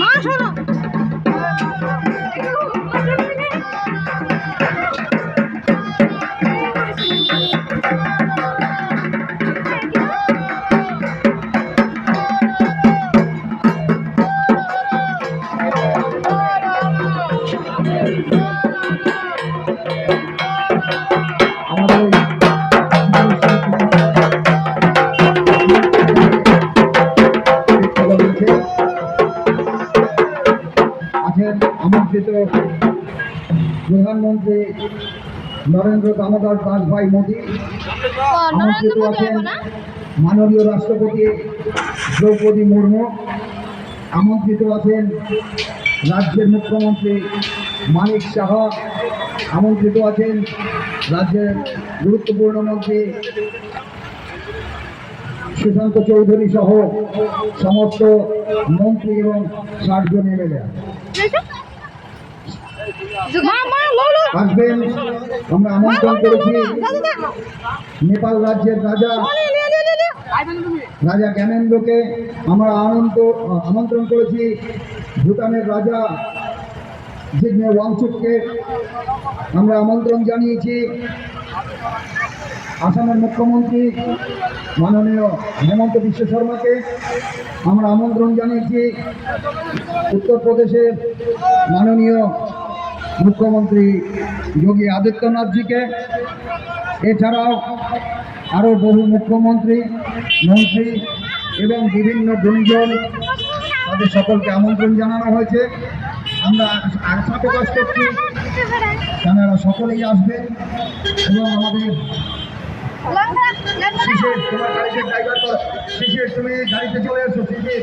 মা শোনো। আমন্ত্রিত প্রধানমন্ত্রী নরেন্দ্র দামোদর দাস ভাই মোদী আমন্ত্রিত আছেন মাননীয় রাষ্ট্রপতি দ্রৌপদী মুর্মু আমন্ত্রিত আছেন রাজ্যের মুখ্যমন্ত্রী মানিক শাহ আমন্ত্রিত আছেন রাজ্যের গুরুত্বপূর্ণ মন্ত্রী সুশান্ত চৌধুরী সহ সমস্ত মন্ত্রী এবং ষাট জন এমএলএ আসবেন। আমরা আমন্ত্রণ করেছি। নেপাল রাজ্যের রাজা। রাজা জ্ঞানেন্দ্রকে আমরা আনন্দ আমন্ত্রণ করেছি। ভুটানের রাজা জিগ্নে ওয়াংচুককে আমরা আমন্ত্রণ জানিয়েছি। আসামের মুখ্যমন্ত্রী মাননীয় হেমন্ত বিশ্ব শর্মাকে আমরা আমন্ত্রণ জানিয়েছি। উত্তরপ্রদেশের মাননীয় মুখ্যমন্ত্রী যোগী আদিত্যনাথজিকে। এছাড়াও আরও বহু মুখ্যমন্ত্রী মন্ত্রী এবং বিভিন্ন গুণীজন তাদের সকলকে আমন্ত্রণ জানানো হয়েছে। আমরা আশা প্রকাশ করছি তারা সকলেই আসবেন এবং আমাদের শিশির তোমার গাড়িতে ড্রাইভার করো শিশির তুমি গাড়িতে চলে এসো শিশির।